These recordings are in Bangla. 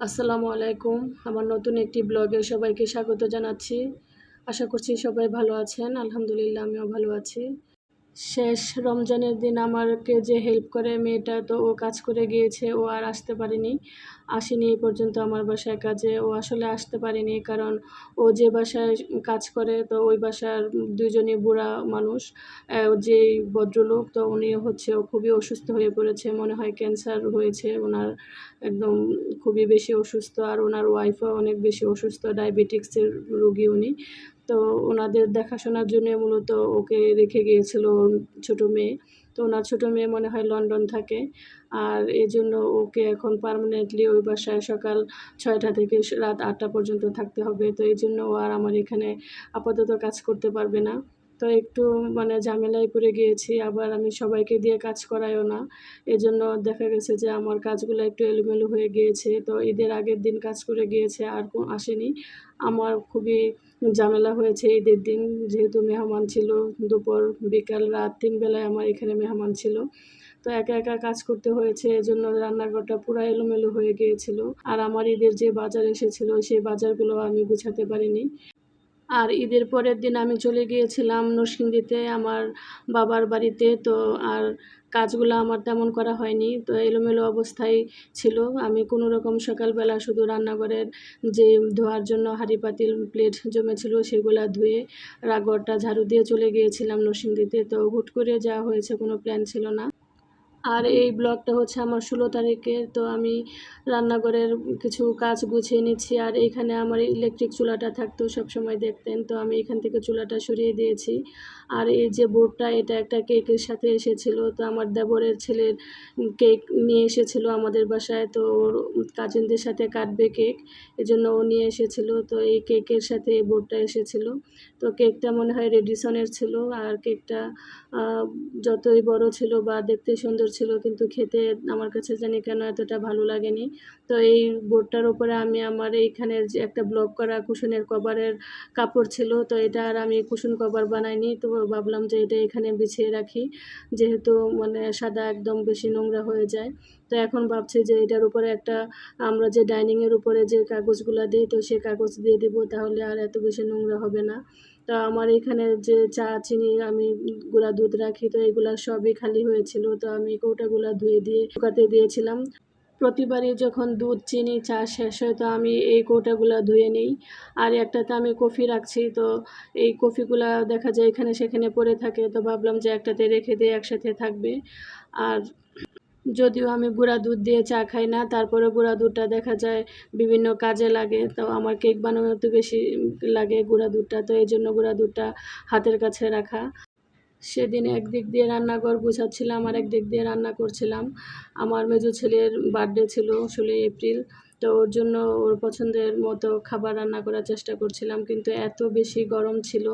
আসসালামু আলাইকুম। আমার নতুন একটি ব্লগে সবাইকে স্বাগত জানাচ্ছি। আশা করছি সবাই ভালো আছেন। আলহামদুলিল্লাহ, আমিও ভালো আছি। শেষ রমজানের দিন আমাকে যে হেল্প করে মেয়েটা তো ও কাজ করে গিয়েছে, ও আর আসতে পারেনি। আসেনি এই পর্যন্ত আমার বাসায় কাজে। ও আসলে আসতে পারেনি কারণ ও যে বাসায় কাজ করে তো ওই বাসার দুজনই বুড়া মানুষ যে ভদ্রলোক তো উনি হচ্ছে ও খুবই অসুস্থ হয়ে পড়েছে, মনে হয় ক্যান্সার হয়েছে। ওনার একদম খুবই বেশি অসুস্থ আর ওনার ওয়াইফও অনেক বেশি অসুস্থ ডায়াবেটিক্সের রোগী উনি। তো ওনাদের দেখাশোনার জন্য মূলত ওকে রেখে গিয়েছিল ছোটো মেয়ে। তো ওনার ছোটো মেয়ে মনে হয় লন্ডন থাকে। আর এই জন্য ওকে এখন পার্মানেন্টলি ওই বাসায় সকাল ছয়টা থেকে রাত আটটা পর্যন্ত থাকতে হবে। তো এই জন্য ও আর আমার এখানে আপাতত কাজ করতে পারবে না। তো একটু মানে ঝামেলায় পড়ে গিয়েছি। আবার আমি সবাইকে দিয়ে কাজ করাইও না। এজন্য দেখা গেছে যে আমার কাজগুলো একটু এলোমেলো হয়ে গিয়েছে। তো ঈদের আগের দিন কাজ করে গিয়েছে। আর আসেনি। আমার খুবই ঝামেলা হয়েছে ঈদের দিন। যেহেতু মেহমান ছিল দুপুর, বিকাল, রাত তিন বেলায় আমার এখানে মেহমান ছিল। তো একা একা কাজ করতে হয়েছে, এজন্য রান্নাঘরটা পুরো এলোমেলো হয়ে গিয়েছিল। আর আমার ঈদের যে বাজার এসেছিল, সেই বাজারগুলো আমি গুছাতে পারিনি। আর ঈদের পরের দিন আমি চলে গিয়েছিলাম নরসিংদীতে আমার বাবার বাড়িতে। তো আর কাজগুলো আমার তেমন করা হয়নি। তো এলোমেলো অবস্থায় ছিল। আমি কোনো রকম সকালবেলা শুধু রান্নাঘরের যে ধোয়ার জন্য হাঁড়ি পাতিল, প্লেট জমেছিল সেগুলো ধুয়ে রাগরটা ঝাড়ু দিয়ে চলে গিয়েছিলাম নরসিংদীতে। তো হুট করে যাওয়া হয়েছে কোনো প্ল্যান ছিল না। আর এই ব্লগটা হচ্ছে আমার ষোলো তারিখের, তো আমি রান্নাঘরের কিছু কাজ গুছিয়ে নিচ্ছি। আর এখানে আমার ইলেকট্রিক চুলাটা থাকতো সবসময় দেখতেন, তো আমি এখান থেকে চুলাটা সরিয়ে দিয়েছি। আর এই যে বোর্ডটা, এটা একটা কেকের সাথে এসেছিল। তো আমার দেবরের ছেলের কেক নিয়ে এসেছিল আমাদের বাসায়। তো ওর কাজিনদের সাথে কাটবে কেক, এজন্য ও নিয়ে এসেছিল। তো এই কেকের সাথে এই বোর্ডটা এসেছিল। তো কেকটা মনে হয় রেডিসনের ছিল। আর কেকটা যতই বড় ছিল বা দেখতে সুন্দর ছিল, কিন্তু খেতে আমার কাছে জানি কেন এতটা ভালো লাগেনি। তো এই বোর্ডটার উপরে আমি আমার এইখানের যে একটা ব্লক করা কুশনের কভারের কাপড় ছিল, তো এটা আর আমি কুশন কভার বানাইনি। তো ভাবলাম যে এটা এখানে বিছিয়ে রাখি, যেহেতু মানে সাদা একদম বেশি নোংরা হয়ে যায়। তো এখন ভাবছি যে এটার উপরে একটা, আমরা যে ডাইনিংয়ের উপরে যে কাগজগুলো দিই, তো সেই কাগজ দিয়ে দিব, তাহলে আর এত বেশি নোংরা হবে না। তো আমার এখানে যে চা, চিনি আমি গুঁড়া দুধ রাখি, তো এগুলা সবই খালি হয়েছিল, তো আমি কৌটাগুলা ধুয়ে দিয়ে শুকাতে দিয়েছিলাম। প্রতিবারই যখন দুধ, চিনি, চা শেষ হয়, তো আমি এই কৌটাগুলা ধুয়ে নিই। আর একটাতে আমি কফি রাখছি, তো এই কফিগুলো দেখা যায় এখানে সেখানে পড়ে থাকে, তো ভাবলাম যে একটাতে রেখে দিয়ে একসাথে থাকবে। আর যদিও আমি গুঁড়া দুধ দিয়ে চা খাই না তারপরে গুঁড়া দুধটা দেখা যায় বিভিন্ন কাজে লাগে, তো আমার কেক বানানোতে বেশি লাগে গুঁড়া দুধটা, তো এই জন্য গুঁড়া দুধটা হাতের কাছে রাখা। সেদিন একদিক দিয়ে রান্নাঘর গুছাচ্ছিলাম আর একদিক দিয়ে রান্না করছিলাম। আমার মেজো ছেলের বার্থডে ছিল ষোলোই এপ্রিল, তো ওর জন্য ওর পছন্দের মতো খাবার রান্না করার চেষ্টা করছিলাম, কিন্তু এত বেশি গরম ছিল।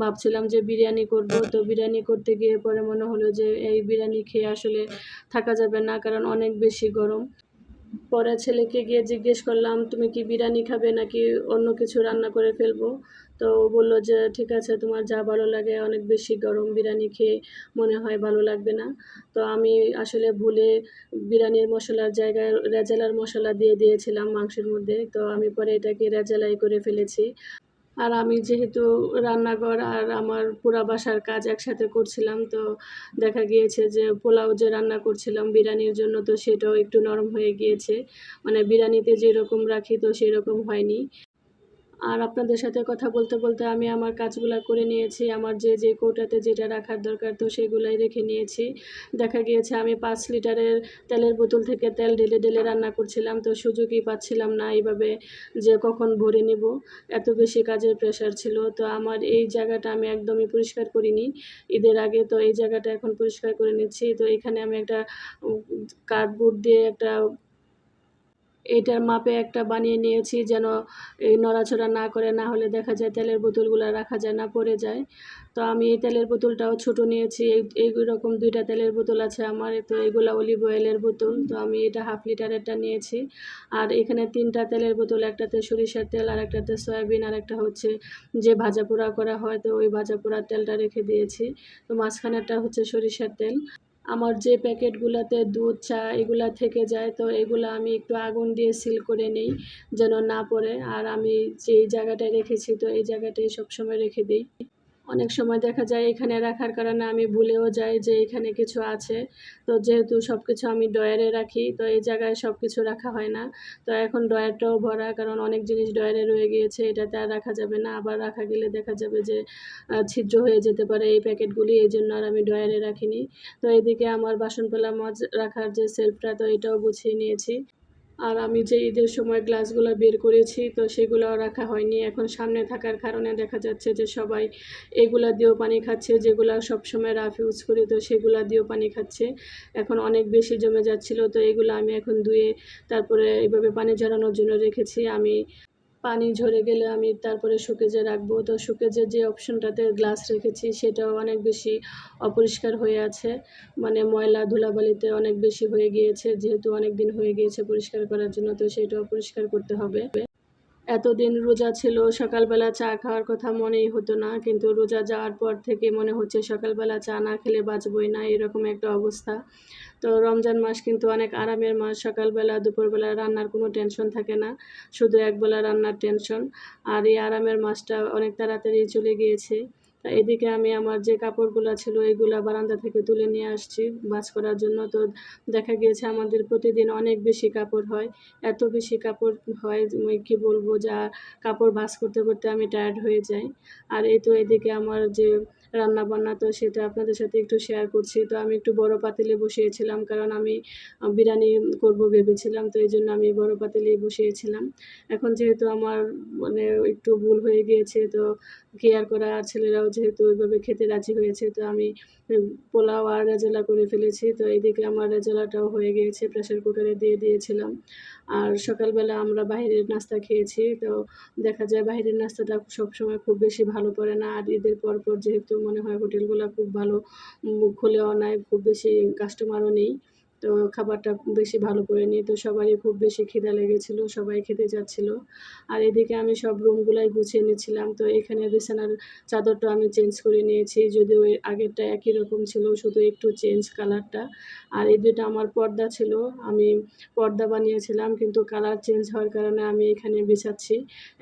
ভাবছিলাম যে বিরিয়ানি করব, তো বিরিয়ানি করতে গিয়ে পরে মনে হলো যে এই বিরিয়ানি খেয়ে আসলে থাকা যাবে না, কারণ অনেক বেশি গরম। পরে ছেলেকে গিয়ে জিজ্ঞেস করলাম, তুমি কি বিরিয়ানি খাবে নাকি অন্য কিছু রান্না করে ফেলব? তো বলল যে, ঠিক আছে, তোমার যা ভালো লাগে, অনেক বেশি গরম বিরিয়ানি খেয়ে মনে হয় ভালো লাগবে না। তো আমি আসলে ভুলে বিরিয়ানির মশলার জায়গায় রেজালার মশলা দিয়ে দিয়েছিলাম মাংসের মধ্যে। তো আমি পরে এটাকে রেজালাই করে ফেলেছি। আর আমি যেহেতু রান্নাঘর আর আমার পুরা বাসার কাজ একসাথে করছিলাম, তো দেখা গিয়েছে যে পোলাও যে রান্না করছিলাম বিরিয়ানির জন্য, তো সেটাও একটু নরম হয়ে গিয়েছে। মানে বিরিয়ানিতে যেরকম রাখি, তো সেরকম হয়নি। আর আপনাদের সাথে কথা বলতে বলতে আমি আমার কাজগুলো করে নিয়েছি, আমার যে যে কৌটাতে যেটা রাখার দরকার তো সেগুলাই রেখে নিয়েছি। দেখা গিয়েছে আমি পাঁচ লিটারের তেলের বোতল থেকে তেল ঢেলে ঢেলে রান্না করছিলাম তো সুযোগই পাচ্ছিলাম না এইভাবে যে কখন ভরে নিব। এত বেশি কাজের প্রেশার ছিল তো আমার এই জায়গাটা আমি একদমই পরিষ্কার করিনি। ঈদের আগে তো এই জায়গাটা এখন পরিষ্কার করে নিচ্ছি তো এখানে আমি একটা কার্ডবোর্ড দিয়ে একটা এটার মাপে একটা বানিয়ে নিয়েছি যেন এই নড়াচড়া না করে না হলে দেখা যায় তেলের বোতলগুলো রাখা যায় না, পড়ে যায়। তো আমি এই তেলের বোতলটাও ছোট নিয়েছি, এই রকম দুইটা তেলের বোতল আছে আমার তো এগুলো অলিভ অয়েলের বোতল, তো আমি এটা হাফ লিটারেরটা নিয়েছি। আর এখানে তিনটা তেলের বোতল, একটাতে সরিষার তেল আর একটাতে সয়াবিন আর একটা হচ্ছে যে ভাজা পোড়া করা হয়, তো ওই ভাজা পোড়ার তেলটা রেখে দিয়েছি। তো মাঝখানেরটা হচ্ছে সরিষার তেল। আমার যে প্যাকেটগুলোতে দুধ, চা এগুলা থেকে যায়, তো এগুলো আমি একটু আগুন দিয়ে সিল করে নিই যেন না পড়ে। আর আমি যেই জায়গাটায় রেখেছি, তো এই জায়গাটাই সবসময় রেখে দিই। অনেক সময় দেখা যায় এখানে রাখার কারণে আমি ভুলেও যাই যে এখানে কিছু আছে। তো যেহেতু সব কিছু আমি ডয়ারে রাখি, তো এই জায়গায় সব কিছু রাখা হয় না। তো এখন ডয়ারটাও ভরা, কারণ অনেক জিনিস ডয়ারে রয়ে গিয়েছে, এটাতে আর রাখা যাবে না। আবার রাখা গেলে দেখা যাবে যে ছিদ্র হয়ে যেতে পারে এই প্যাকেটগুলি, এই জন্য আর আমি ডয়ারে রাখিনি। তো এদিকে আমার বাসন পেলা মাছ রাখার যে সেলফটা, তো এটাও গুছিয়ে নিয়েছি। আর আমি যে ঈদের সময় গ্লাসগুলো বের করেছি, তো সেগুলো রাখা হয়নি। এখন সামনে থাকার কারণে দেখা যাচ্ছে যে সবাই এগুলো দিয়েও পানি খাচ্ছে, যেগুলো সবসময় রাফ ইউজ করি, তো সেগুলো দিয়েও পানি খাচ্ছে। এখন অনেক বেশি জমে যাচ্ছিল, তো এগুলো আমি এখন ধুয়ে তারপরে এইভাবে পানি ঝরানোর জন্য রেখেছি। আমি পানি ঝরে গেলে আমি তারপরে শুকেজে রাখব। তো শুকেজে যে অপশনটাতে গ্লাস রেখেছি, সেটাও অনেক বেশি অপরিষ্কার হয়ে আছে। মানে ময়লা ধুলাবালিতে অনেক বেশি হয়ে গিয়েছে, যেহেতু অনেক দিন হয়ে গিয়েছে পরিষ্কার করার জন্য, তো সেটাও পরিষ্কার করতে হবে। এতদিন রোজা ছিল, সকালবেলা চা খাওয়ার কথা মনেই হতো না, কিন্তু রোজা যাওয়ার পর থেকে মনে হচ্ছে সকালবেলা চা না খেলে বাঁচবই না, এরকম একটা অবস্থা। তো রমজান মাস কিন্তু অনেক আরামের মাস, সকালবেলা, দুপুরবেলা রান্নার কোনো টেনশন থাকে না, শুধু একবেলা রান্নার টেনশন। আর এই আরামের মাসটা অনেক তাড়াতাড়ি চলে গিয়েছে। এদিকে আমি আমার যে কাপড়গুলো ছিল, এগুলা বারান্দা থেকে তুলে নিয়ে আসছি। বাস করার জন্য তো দেখা গিয়েছে আমাদের প্রতিদিন অনেক বেশি কাপড় হয়। এত বেশি কাপড় হয় কি বলব, যা কাপড় বাস করতে করতে আমি টায়ার্ড হয়ে যাই। আর এই তো এদিকে আমার যে রান্না বান্না তো সেটা আপনাদের সাথে একটু শেয়ার করছি। তো আমি একটু বড় পাতিলে বসিয়েছিলাম কারণ আমি বিরিয়ানি করব ভেবেছিলাম, তো এই জন্য আমি বড় পাতিলেই বসিয়েছিলাম। এখন যেহেতু আমার মানে একটু ভুল হয়ে গিয়েছে, তো কেয়ার করা আর ছেলেরাও যেহেতু ওইভাবে খেতে রাজি হয়েছে, তো আমি পোলাও আর রেজালা করে ফেলেছি। তো এইদিকে আমার রেজালাটাও হয়ে গিয়েছে প্রেসার কুকারে দিয়ে দিয়েছিলাম। আর সকালবেলা আমরা বাইরের নাস্তা খেয়েছি, তো দেখা যায় বাইরের নাস্তাটা সবসময় খুব বেশি ভালো পড়ে না। আর ঈদের পর পর যেহেতু মনে হয় হোটেলগুলো খুব ভালো খুলেও নাই, খুব বেশি কাস্টমারও নেই। তো খাবারটা বেশি ভালো করে নিই তো সবারই খুব বেশি খিদা লেগেছিল, সবাই খেতে যাচ্ছিল আর এদিকে আমি সব রুমগুলাই গুছিয়ে নিয়েছিলাম, তো এখানে বিছানার চাদরটা আমি চেঞ্জ করে নিয়েছি, যদিও আগেরটা একই রকম ছিল, শুধু একটু চেঞ্জ কালারটা আর এই দুটো আমার পর্দা ছিল, আমি পর্দা বানিয়েছিলাম, কিন্তু কালার চেঞ্জ হওয়ার কারণে আমি এখানে বিছাচ্ছি।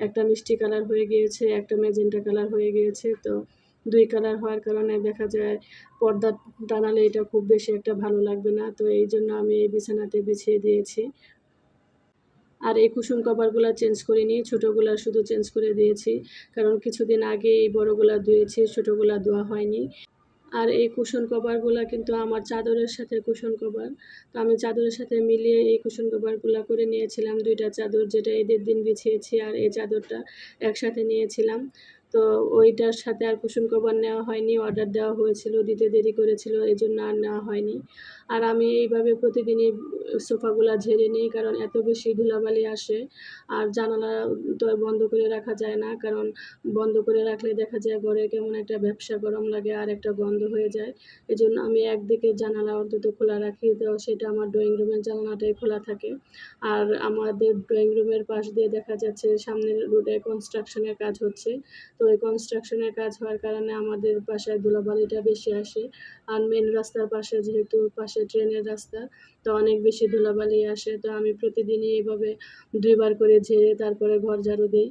একটা মিষ্টি কালার হয়ে গিয়েছে, একটা মেজেন্টা কালার হয়ে গিয়েছে, তো দুই কালার হওয়ার কারণে দেখা যায় পর্দা টানালে এটা খুব বেশি একটা ভালো লাগবে না। তো এই জন্য আমি এই বিছানাতে বিছিয়ে দিয়েছি। আর এই কুশন কভারগুলো চেঞ্জ করিনি, ছোটোগুলা শুধু চেঞ্জ করে দিয়েছি। কারণ কিছুদিন আগে এই বড়গুলা ধুয়েছি, ছোটোগুলা ধোয়া হয়নি। আর এই কুশন কভারগুলো কিন্তু আমার চাদরের সাথে কুশন কভার। তো আমি চাদরের সাথে মিলিয়ে এই কুশন কভারগুলো করে নিয়েছিলাম দুইটা চাদর, যেটা ঈদের দিন বিছিয়েছি আর এই চাদরটা একসাথে নিয়েছিলাম। তো ওইটার সাথে আর কুশন কভার নেওয়া হয়নি অর্ডার দেওয়া হয়েছিল, দিতে দেরি করেছিল এই জন্য আর নেওয়া হয়নি। আর আমি এইভাবে প্রতিদিনই সোফাগুলা ঝেড়ে নিই, কারণ এত বেশি ধুলাবালি আসে, আর জানালা তো বন্ধ করে রাখা যায় না, কারণ বন্ধ করে রাখলে দেখা যায় ঘরে কেমন একটা ব্যবসা গরম লাগে আর একটা গন্ধ হয়ে যায়। এই জন্য আমি একদিকে জানালা অন্তত খোলা রাখি, তো সেটা আমার ড্রয়িং রুমের জানালাটাই খোলা থাকে। আর আমাদের ড্রয়িং রুমের পাশ দিয়ে দেখা যাচ্ছে সামনের রোডে কনস্ট্রাকশনের কাজ হচ্ছে, তো ওই কনস্ট্রাকশনের কাজ হওয়ার কারণে আমাদের বাসায় ধুলাবালিটা বেশি আসে। আর মেন রাস্তার পাশে যেহেতু পাশে ট্রেনের রাস্তা, তো অনেক বেশি ধুলাবালি আসে। তো আমি প্রতিদিনই এভাবে দুইবার করে ঝেড়ে তারপরে ঘর ঝাড়ু দিই।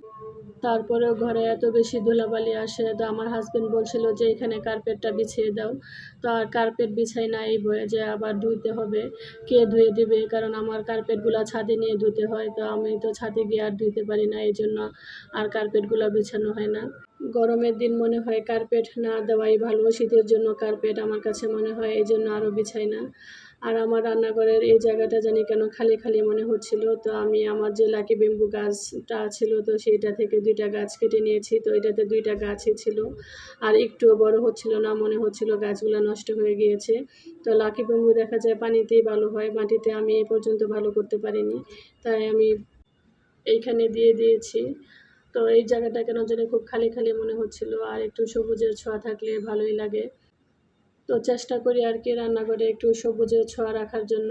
তারপরেও ঘরে এত বেশি ধুলাবালি আসে, তো আমার হাজব্যান্ড বলছিল যে, এখানে কার্পেটটা বিছিয়ে দাও। তো আর কার্পেট বিছাই না এই বয়ে যে আবার ধুইতে হবে। কে ধুয়ে দেবে? কারণ আমার কার্পেটগুলো ছাদে নিয়ে ধুতে হয়, তো আমি তো ছাদে গিয়ে আর ধুইতে পারি না, এই জন্য আর কার্পেটগুলো বিছানো হয় না। গরমের দিন মনে হয় কার্পেট না দেওয়াই ভালো, শীতের জন্য কার্পেট আমার কাছে মনে হয় এই জন্য আরও বিছাই না। আর আমার রান্নাঘরের এই জায়গাটা জানি কেন খালি খালি মনে হচ্ছিল। তো আমি আমার যে লাকি বেম্বু গাছটা ছিল, তো সেইটা থেকে দুইটা গাছ কেটে নিয়েছি। তো এটাতে দুইটা গাছই ছিল। আর একটুও বড় হচ্ছিল না, মনে হচ্ছিল গাছগুলো নষ্ট হয়ে গিয়েছে। তো লাকি বেম্বু দেখা যায় পানিতেই ভালো হয়, মাটিতে আমি এ পর্যন্ত ভালো করতে পারিনি। তাই আমি এইখানে দিয়ে দিয়েছি। তো এই জায়গাটা কেন জানি খুব খালি খালি মনে হচ্ছিল। আর একটু সবুজের ছোঁয়া থাকলে ভালোই লাগে। তো চেষ্টা করি আর কি রান্নাঘরে একটু সবুজের ছোঁয়া রাখার জন্য।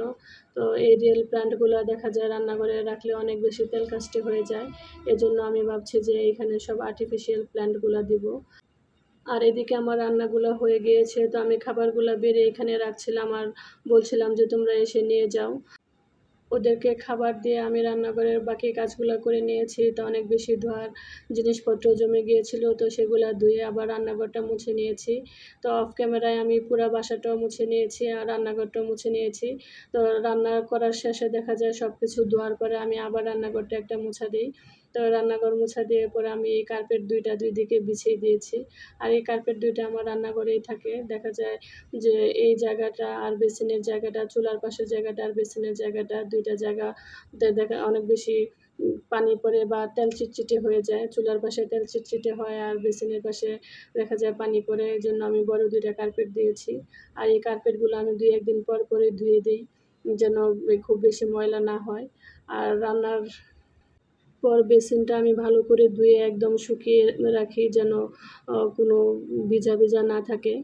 তো এই রিয়েল প্ল্যান্টগুলো দেখা যায় রান্নাঘরে রাখলে অনেক বেশি তেল কাস্টে হয়ে যায়। এজন্য আমি ভাবছি যে এইখানে সব আর্টিফিশিয়াল প্ল্যান্টগুলো দিব। আর এদিকে আমার রান্নাগুলো হয়ে গিয়েছে, তো আমি খাবারগুলো বেড়ে এখানে রাখছিলাম আর বলছিলাম যে তোমরা এসে নিয়ে যাও। ওদেরকে খাবার দিয়ে আমি রান্নাঘরের বাকি কাজগুলো করে নিয়েছি। তো অনেক বেশি ধোয়ার জিনিসপত্র জমে গিয়েছিল, তো সেগুলো ধুয়ে আবার রান্নাঘরটা মুছে নিয়েছি। তো অফ ক্যামেরায় আমি পুরো বাসাটাও মুছে নিয়েছি আর রান্নাঘরটাও মুছে নিয়েছি। তো রান্না করার শেষে দেখা যায় সব কিছু ধোয়ার পরে আমি আবার রান্নাঘরটা একটা মুছা দিই। তো রান্নাঘর মোছা দিয়ে পরে আমি এই কার্পেট দুইটা দুই দিকে বিছিয়ে দিয়েছি। আর এই কার্পেট দুইটা আমার রান্নাঘরেই থাকে। দেখা যায় যে এই জায়গাটা আর বেসিনের জায়গাটা, চুলার পাশের জায়গাটা আর বেসিনের জায়গাটা, দুইটা জায়গাতে দেখা অনেক বেশি পানি পড়ে বা তেল চিটচিটে হয়ে যায়। চুলার পাশে তেল চিটচিটে হয় আর বেসিনের পাশে দেখা যায় পানি পড়ে। এই জন্য আমি বড় দুইটা কার্পেট দিয়েছি। আর এই কার্পেটগুলো আমি দুই একদিন পর পরে ধুয়ে দিই, যেন খুব বেশি ময়লা না হয়। আর রান্নার পর বেসিনটা আমি ভালো করে ধুয়ে একদম শুকিয়ে রাখি যেন কোনো ভিজা ভিজা না থাকে।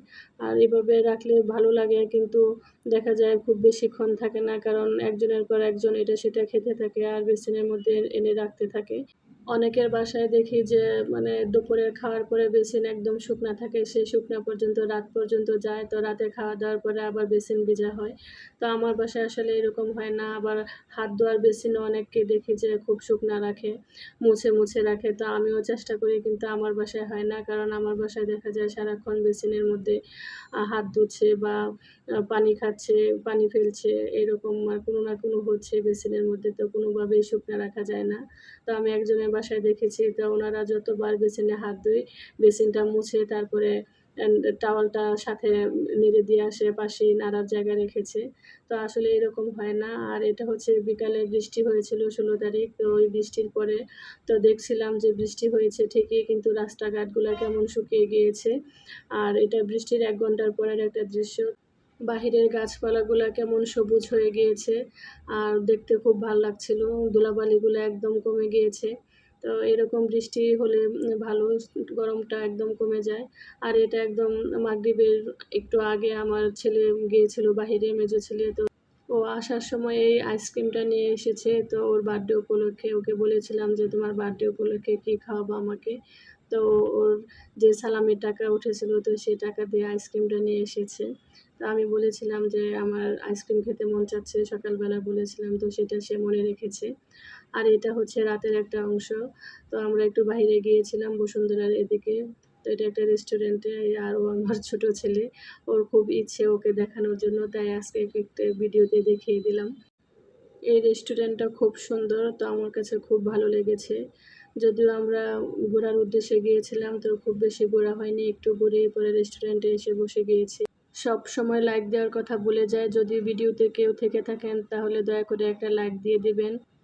আর এভাবে রাখলে ভালো লাগে কিন্তু দেখা যায় খুব বেশিক্ষণ থাকে না, কারণ একজনের পর একজন এটা সেটা খেতে থাকে আর বেসিনের মধ্যে এনে রাখতে থাকে। অনেকের বাসায় দেখি যে মানে দুপুরের খাওয়ার পরে বেসিন একদম শুকনা থাকে, সেই শুকনা পর্যন্ত, রাত পর্যন্ত যায়। তো রাতে খাওয়া দাওয়ার পরে আবার বেসিন ভিজা হয়। তো আমার বাসায় আসলে এরকম হয় না। আবার হাত ধোয়ার বেসিনও অনেককে দেখি যে, খুব শুকনা রাখে, মুছে মুছে রাখে। তো আমিও চেষ্টা করি, কিন্তু আমার বাসায় হয় না। কারণ আমার বাসায় দেখা যায় সারাক্ষণ বেসিনের মধ্যে হাত ধুচ্ছে বা পানি খাচ্ছে, পানি ফেলছে, এরকম আর কোনো না কোনো হচ্ছে বেসিনের মধ্যে। তো কোনোভাবেই শুকনা রাখা যায় না। তো আমি একজনের বাসায় দেখেছি, তো ওনারা যতবার বেসিনে হাত ধুই বেসিনটা মুছে তারপরে টাওয়ালটা সাথে নেড়ে দিয়ে আসে পাশে নাড়ার জায়গায় রেখেছে। তো আসলে এরকম হয় না। আর এটা হচ্ছে বিকালে বৃষ্টি হয়েছিল ষোলো তারিখ, তো ওই বৃষ্টির পরে তো দেখছিলাম যে বৃষ্টি হয়েছে ঠিকই, কিন্তু রাস্তাঘাটগুলো কেমন শুকিয়ে গিয়েছে। আর এটা বৃষ্টির এক ঘণ্টার পরের একটা দৃশ্য। বাহিরের গাছপালাগুলো কেমন সবুজ হয়ে গিয়েছে। আর দেখতে খুব ভালো লাগছিল। ধুলাবালিগুলো একদম কমে গিয়েছে। তো এরকম বৃষ্টি হলে ভালো, গরমটা একদম কমে যায়। আর এটা একদম মাগরিবের একটু আগে আমার ছেলে গিয়েছিল, বাহিরে মেজো ছেলে, তো ও আসার সময় এই আইসক্রিমটা নিয়ে এসেছে। তো ওর বার্থডে উপলক্ষে ওকে বলেছিলাম যে, তোমার বার্থডে উপলক্ষে কী খাওয়াবো আমাকে? তো ওর যে সালামের টাকা উঠেছিল, তো সেই টাকা দিয়ে আইসক্রিমটা নিয়ে এসেছে। তো আমি বলেছিলাম যে, আমার আইসক্রিম খেতে মন চাচ্ছে। সকালবেলা বলেছিলাম, তো সেটা সে মনে রেখেছে। আর এটা হচ্ছে রাতের একটা অংশ। তো আমরা একটু বাইরে গিয়েছিলাম বসুন্ধরার এদিকে। তো এটা একটা রেস্টুরেন্টে আর ও আমার ছোট ছেলে। ওর খুব ইচ্ছে ওকে দেখানোর জন্য। তাই আজকে একটা ভিডিওতে দেখিয়ে দিলাম। এই রেস্টুরেন্টটা খুব সুন্দর। তো আমার কাছে খুব ভালো লেগেছে। যদিও আমরা ঘোরার উদ্দেশ্যে গিয়েছিলাম, তো খুব বেশি ঘোরা হয়নি। একটু ঘুরে পরে রেস্টুরেন্টে এসে বসে গিয়েছি। সব সময় লাইক দেওয়ার কথা ভুলে যায়। যদি ভিডিওতে কেউ থেকে থাকেন, তাহলে দয়া করে একটা লাইক দিয়ে দিবেন।